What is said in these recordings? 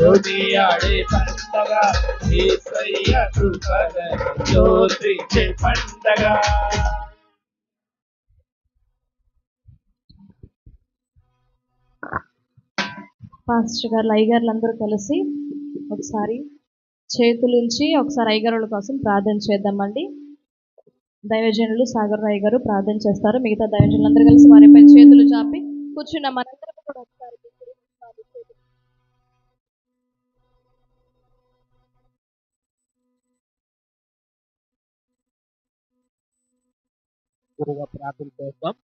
కొనియాడే పండగ. ఏసయ్య కృపగ పండగ. పాస్టర్ గారు అయ్యగారులు అందరూ కలిసి ఒకసారి చేతులుంచి ఒకసారి ఐగరుల కోసం ప్రార్థన చేద్దామండి. దైవజనులు సాగర్ రాయ్ గారు ప్రార్థన చేస్తారు. మిగతా దైవజనులు అందరూ కలిసి వారిపై చేతులు చాపి కూర్చున్న మనందరం గురుగా ప్రార్థన చేస్తాం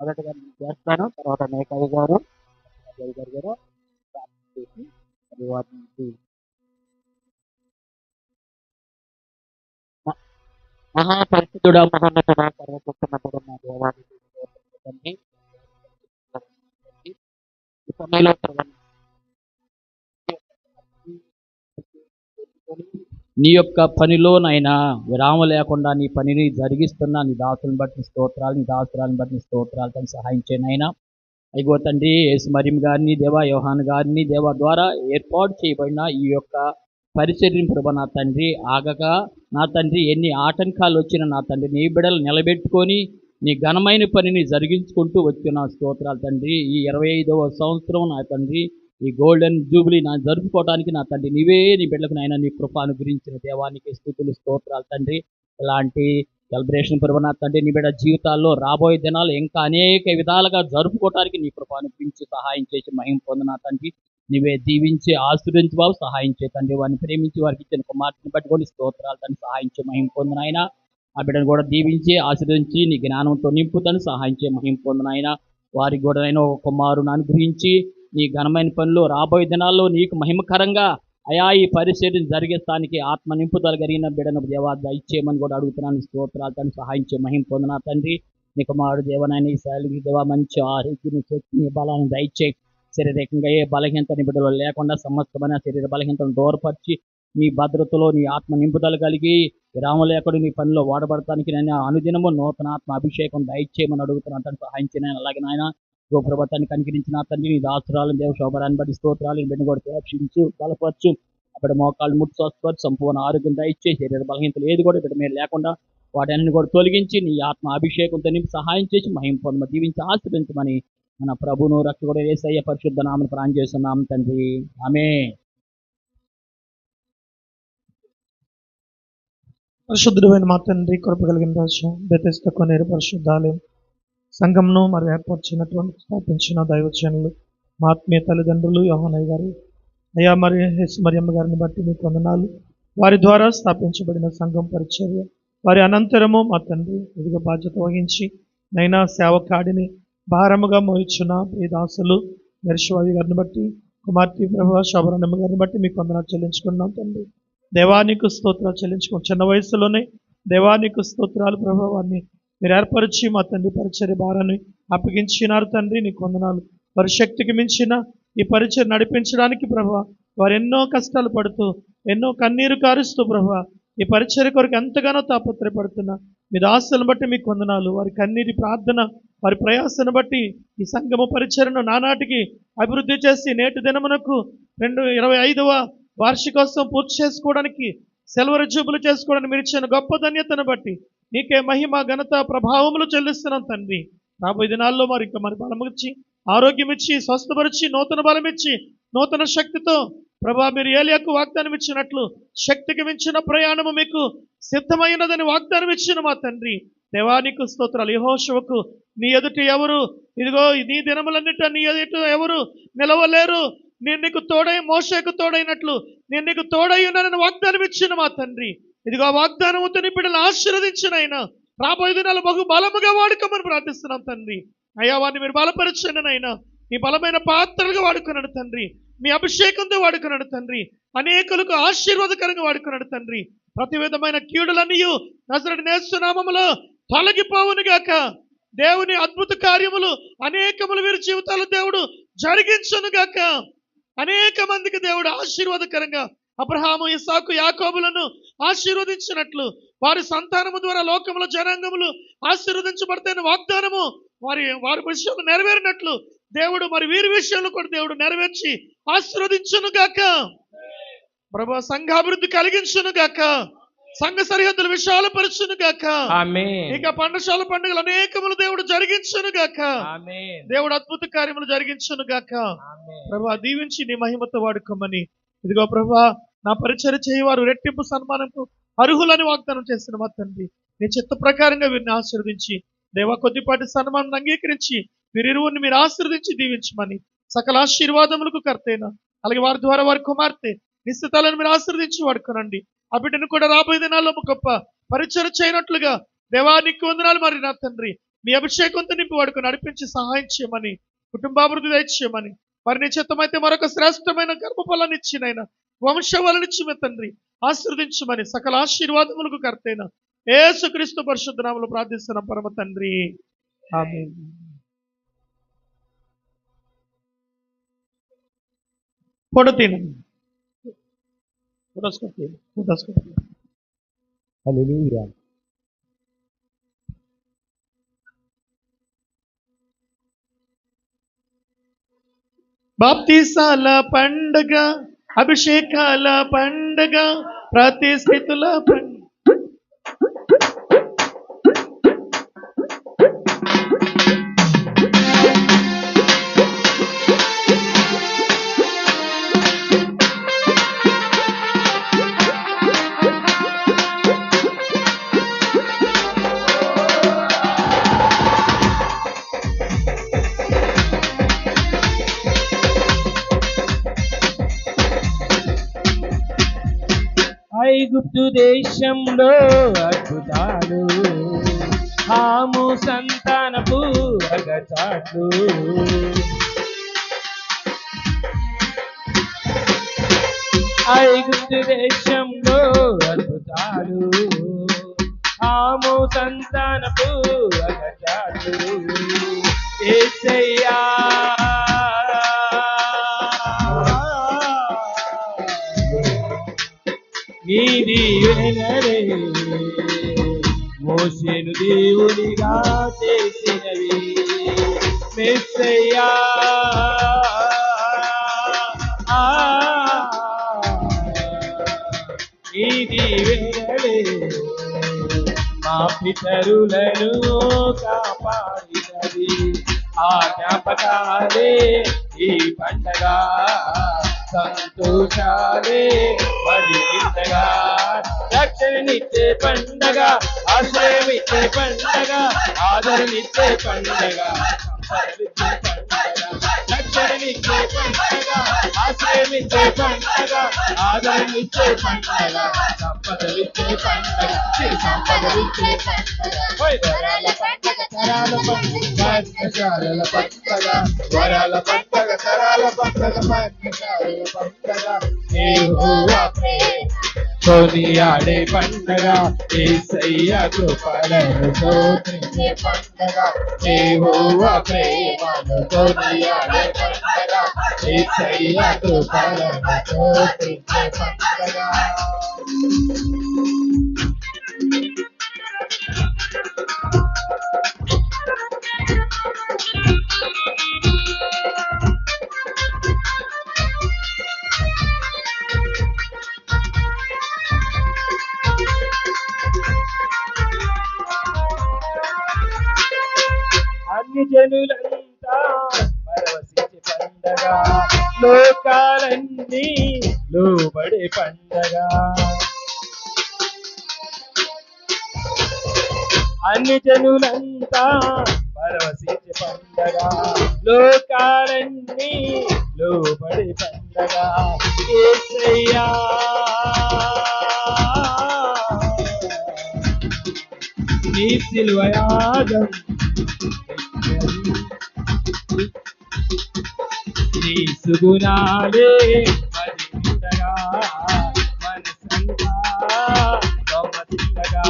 మొదటగా నేను చేస్తాను తర్వాత మేకయ్య గారు అజయ్ గారు గారు ప్రార్థన చేసి మరి వారి నుంచి మ- మహాపరిశుద్ధుడ మహోన్నతుడ సర్వశక్తిమంతుడ మా దేవానికి స్తోత్రములు. ఈ సమయంలో నీ యొక్క పనిలోనైనా విరామం లేకుండా నీ పనిని జరిగిస్తున్న నీ దాసులను బట్టి స్తోత్రాలు నీ దాసురాలను బట్టి స్తోత్రాలు తను సహాయించేనైనా అయ్యో తండ్రి యేసు గారిని దేవా యోహాన్ గారిని దేవా ద్వారా ఏర్పాటు చేయబడిన ఈ యొక్క పరిచర్యం ప్రభ నా తండ్రి ఆగక. నా తండ్రి ఎన్ని ఆటంకాలు వచ్చినా నా తండ్రి నీ బిడలు నిలబెట్టుకొని నీ ఘనమైన పనిని జరిగించుకుంటూ వచ్చిన స్తోత్రాలు తండ్రి. ఈ ఇరవై ఐదవ సంవత్సరం నా తండ్రి ఈ గోల్డెన్ జూబ్లీ నా జరుపుకోవడానికి నా తండ్రి నీవే నీ బిడ్డలకు నాయన నీ కృప అనుగ్రహించిన దేవానికి స్థుతులు స్తోత్రాలు తండ్రి. ఇలాంటి సెలబ్రేషన్ పర్వ నా తండ్రి నీ బిడ్డ జీవితాల్లో రాబోయే దినాలు ఇంకా అనేక విధాలుగా జరుపుకోవడానికి నీ కృప అనుగ్రహించి సహాయం చేసి మహిం పొందిన తండ్రి. నీవే దీవించి ఆశ్రయించి బాబు సహాయం చే తండ్రి. వారిని ప్రేమించి వారికి ఇచ్చిన కుమార్తెని పట్టుకొని స్తోత్రాలు తండ్రి సహాయం మహిం పొందిన ఆయన ఆ బిడ్డను కూడా దీవించి ఆశ్రయించి నీ జ్ఞానంతో నింపుతాను సహాయం మహిం పొందిన ఆయన వారికి కూడా నేను ఒక కుమారుని అనుగ్రహించి నీ ఘనమైన పనులు రాబోయే దినాల్లో నీకు మహిమకరంగా అయా ఈ పరిచర్యను జరిగేస్తానికి ఆత్మ నింపుదల కలిగిన బిడను దేవా దయచేయమని కూడా అడుగుతున్నాను. స్తోత్రాలు తను సహాయం చేయ మహిమ పొందిన తండ్రి. నీ కుమారుడు దేవనాయన ఈ శైలికి దేవా మంచి ఆరోగ్యం శక్తిని బలాన్ని దయచేయి శారీరకంగా ఏ బలహీనతని నిబిడలో లేకుండా సమస్తమైన శరీర బలహీనతను దూరపరిచి నీ భద్రతలో నీ ఆత్మ నింపుదల కలిగి విరామం నీ పనిలో వాడబడటానికి నేను అనుదినము నూతన ఆత్మ అభిషేకం దయచేయమని అడుగుతున్నాను. తండ్రి సహాయం అలాగే నాయన గోప్రభతాన్ని కనికరించిన తండ్రి నీ దాసురాలను దేవ శోభరాన్ని బట్టి స్తోత్రాలు బిడ్డ కూడా ప్రేక్షించు బలపరచు. అక్కడ మోకాళ్ళు ముట్టు స్వస్థపరచు సంపూర్ణ ఆరోగ్యం దయచే శరీర బలహీనతలు ఏది కూడా బిడ్డ మీరు లేకుండా వాటన్ని కూడా తొలగించి నీ ఆత్మ అభిషేకంతో నింపి సహాయం చేసి మహిం పొందమ జీవించి ఆశ్రయించమని మన ప్రభును రక్ష కూడా వేసయ్య పరిశుద్ధ నామని ప్రాణం చేస్తున్నాం తండ్రి. ఆమె పరిశుద్ధమైన మా తండ్రి కృప కలిగిన రాజు బెతెస్త కొనేరు పరిశుద్ధాలయం. సంఘంను మరి ఏర్పరిచినటువంటి స్థాపించిన దైవజనులు మా ఆత్మీయ తల్లిదండ్రులు యోహనయ్య గారు. అయ్యా మరి హెస్ మరియమ్మ గారిని బట్టి మీకు వందనాలు. వారి ద్వారా స్థాపించబడిన సంఘం పరిచర్య వారి అనంతరము మా తండ్రి ఇదిగ బాధ్యత వహించి నైనా సేవకాడిని భారముగా మోయిచున్న ఈ దాసులు నరసింహావి గారిని బట్టి కుమార్తె ప్రభు శబరణమ్మ గారిని బట్టి మీకు వందనాలు చెల్లించుకున్నాం తండ్రి. దేవానికి స్తోత్రాలు చెల్లించుకోండి చిన్న వయసులోనే దేవానికి స్తోత్రాలు ప్రభావాన్ని మీరు ఏర్పరిచి మా తండ్రి పరిచర్య భారాన్ని అప్పగించినారు తండ్రి నీకు వందనాలు వారి శక్తికి మించిన ఈ పరిచయం నడిపించడానికి ప్రభా వారు ఎన్నో కష్టాలు పడుతూ ఎన్నో కన్నీరు కారుస్తూ ప్రభా ఈ పరిచర్య కొరకు ఎంతగానో తాపత్రయపడుతున్నా మీ దాసులను బట్టి మీకు వందనాలు వారి కన్నీటి ప్రార్థన వారి ప్రయాసను బట్టి ఈ సంగమ పరిచయను నానాటికి అభివృద్ధి చేసి నేటి దినమునకు రెండు ఇరవై ఐదవ వార్షికోత్సవం పూర్తి చేసుకోవడానికి సెలవు రుజుబులు చేసుకోవడానికి మీరు ఇచ్చిన గొప్ప ధన్యతను బట్టి నీకే మహిమ ఘనత ప్రభావములు చెల్లిస్తున్నాం తండ్రి. రాబోయే దినాల్లో మరి ఇంకా మరి బలం ఇచ్చి ఆరోగ్యం ఇచ్చి స్వస్థపరిచి నూతన బలం ఇచ్చి నూతన శక్తితో ప్రభా మీరు ఏలియాకు వాగ్దానం ఇచ్చినట్లు శక్తికి మించిన ప్రయాణము మీకు సిద్ధమైనదని వాగ్దానం ఇచ్చిన మా తండ్రి. దేవానికి స్తోత్రాలు. యహోశివకు నీ ఎదుట ఎవరు? ఇదిగో నీ దినములన్నిట నీ ఎదుట ఎవరు నిలవలేరు? నేను నీకు తోడై మోషకు తోడైనట్లు నేను నీకు తోడై ఉన్నానని వాగ్దానం ఇచ్చిన మా తండ్రి. ఇదిగో వాగ్దానముతో నీ బిడ్డలు ఆశీర్వదించిన ఆయన. రాబోయే దినాలు బహు బలముగా వాడుకోమని ప్రార్థిస్తున్నాం తండ్రి. అయ్యా వారిని మీరు బలపరచండి నాయన. మీ బలమైన పాత్రలుగా వాడుకున్నాడు తండ్రి. మీ అభిషేకంతో వాడుకున్నాడు తండ్రి. అనేకులకు ఆశీర్వాదకరంగా వాడుకున్నాడు తండ్రి. ప్రతి విధమైన కీడులన్నీ నజరడి నేస్తున్నామములో తొలగిపోవును గాక. దేవుని అద్భుత కార్యములు అనేకములు వీరి జీవితాలు దేవుడు జరిగించును గాక. అనేక మందికి దేవుడు ఆశీర్వాదకరంగా అబ్రహాము ఇసాకు యాకోబులను ఆశీర్వదించినట్లు వారి సంతానము ద్వారా లోకముల జనాంగములు ఆశీర్వదించబడతాయని వాగ్దానము. వారి వారి విషయంలో నెరవేరినట్లు దేవుడు మరి వీరి విషయంలో కూడా దేవుడు నెరవేర్చి ఆశీర్వదించును గాక. ప్రభా సంఘాభివృద్ధి కలిగించును గాక. సంఘ సరిహద్దులు విశాలపరచును గాక. ఇక పండశాల పండుగలు అనేకములు దేవుడు జరిగించును గాక. దేవుడు అద్భుత కార్యములు జరిగించును గాక. ప్రభా దీవించి నీ మహిమతో వాడుకోమని ఇదిగో ప్రభా నా పరిచయ చేయవారు రెట్టింపు సన్మానంకు అర్హులని వాగ్దానం చేసిన మా తండ్రి. నీ చిత్త ప్రకారంగా వీరిని ఆశీర్వదించి దేవా కొద్దిపాటి సన్మానం అంగీకరించి వీరిరువురిని మీరు ఆశీర్వదించి దీవించమని సకల ఆశీర్వాదములకు కర్తైన అలాగే వారి ద్వారా వారి కుమార్తె నిశ్చితాలను మీరు ఆశీర్వదించి వాడుకోనండి. ఆ బిడ్డను కూడా రాబోయే దినాల్లో గొప్ప పరిచయం చేయనట్లుగా దేవానికి వందనాలు మరి నా తండ్రి. మీ అభిషేకంతో నింపి వాడుకొని నడిపించి సహాయం చేయమని కుటుంబాభివృద్ధి దయచేయమని మరి నీ చిత్తమైతే మరొక శ్రేష్టమైన గర్భఫలాన్ని ఇచ్చినైనా వంశవలనిచ్చి మీ తండ్రి. ఆశీర్వదించమని సకల ఆశీర్వాదములకు కర్తైన ఏసుక్రీస్తు పరిశుద్ధనాములు ప్రార్థిస్తున్న పరమ తండ్రి. ఆమేన్. బాప్తీసాల పండగ అభిషేకాల పండగ ప్రతిష్ఠితుల పండుగ. ఐగుప్తు దేశంలో అద్భుతాలు. హాము సంతానపు అగచాట్లు ఐగుప్తు దేశంలో అద్భుతాలు. హాము సంతానపు అగచాట్లు ఏసయ్యా నీ దీవెనలే మోసేను దేవునిగా చేసినవి. మెస్సయ్యా. ఆ, నీ దీవెనలే మా పితరులను కాపాడినది. ఆ జ్ఞాపకాలే ఈ పండగ. సంతోషాలే. మరి నిండగా రక్షణనిచ్చే పండగ ఆశ్రయమిచ్చే పండగ ఆదరణిచ్చే పండగ రక్షణనిచ్చే పండగ ఆశ్రయమిచ్చే పండగ ఆదరణిచ్చే పండగ సంపదనిచ్చే పండగ సిరి పండగ. ఓయ్ వరాల పండగ తరాల పండగ పద్మశాలల పండగ వరాల పండగ తరాల పండగ పద్మశాలల పండగ యెహోవా ప్రేమ కొనియాడే పండగ ఏసయ్య కృపలను స్తోత్రించే పండగ యెహోవా ప్రేమను కొనియాడే పండగ ఏసయ్య కృపలను స్తోత్రించే పండగ అన్ని జనులంతా పరవశించే పండగ. లోకాలన్నీ లోబడే పండగ. అన్ని జనులంతా పరవశించే పండగ. లోకాలన్నీ లోబడే పండగ. ఏసయ్యా. నీ సిలువయాగం నీ సుగుణాలే మరి నిండగా మనసంగా గమ్మతిండగా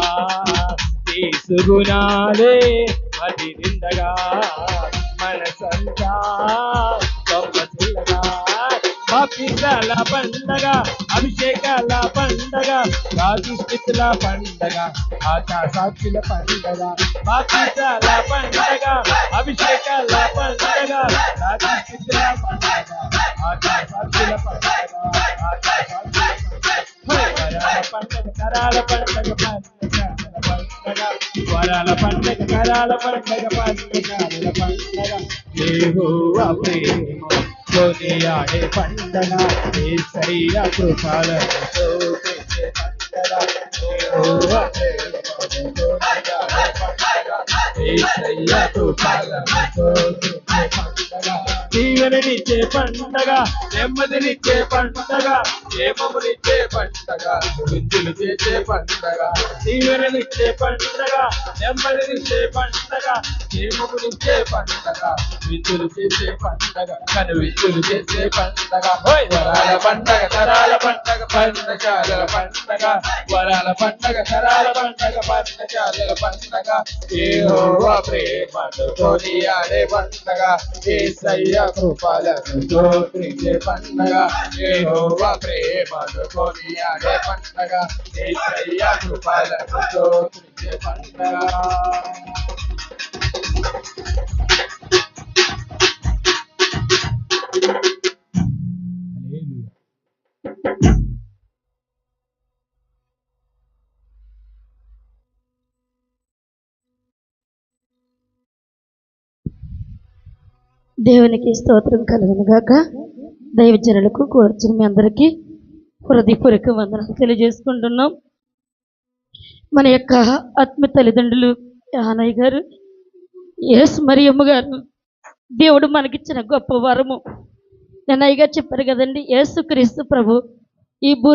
నీ సుగుణాలే బాప్తిసాల పండగ అభిషేకాల పండగ రాజుస్థితుల పండగ ఆశా సాక్షుల పండగ బాప్తిసాల పండగ అభిషేకాల పండగ కరాల పండగ వరాల పండగ కరాల పండగ పండగ పండగ యెహోవా ప్రేమ కొనియాడే పండగ పండగ ప్రేమ కొనియాడే పండగ పండగ. పండగ నెమ్మదినిచ్చే పండగ క్షేమమునిచ్చే పండగ. విద్యులు చేసే పండగ జీవననిచ్చే పండగ నెమ్మదినిచ్చే పండగ క్షేమమునిచ్చే పండగ విద్యులు చేసే పండగ కను విద్యులు చేసే పండగ. వరాల పండగ తరాల పండగ పండగ పండగ. వరాల పండగ తరాల పండగ పండగ పండగ. ఏహోవా ప్రేమను కొనియాడే పండగ. ఏసయ్య కృపలను స్తోత్రించే పండగ. ఏహోవా ప్రేమను పండగ ఏసయ్య పండగ దేవునికి స్తోత్రం కలుగును దైవజనులకు కోర్చిన మీ అందరికీ హృదయపూర్వక వందనాలు తెలియజేసుకుంటున్నాం. మన యొక్క ఆత్మ తల్లిదండ్రులు యానయ్య గారు ఎస్ మరియమ్మ గారు దేవుడు మనకిచ్చిన గొప్ప వరము. నేను గారు చెప్పారు కదండి ఏసు క్రీస్తు ప్రభు ఈ భూ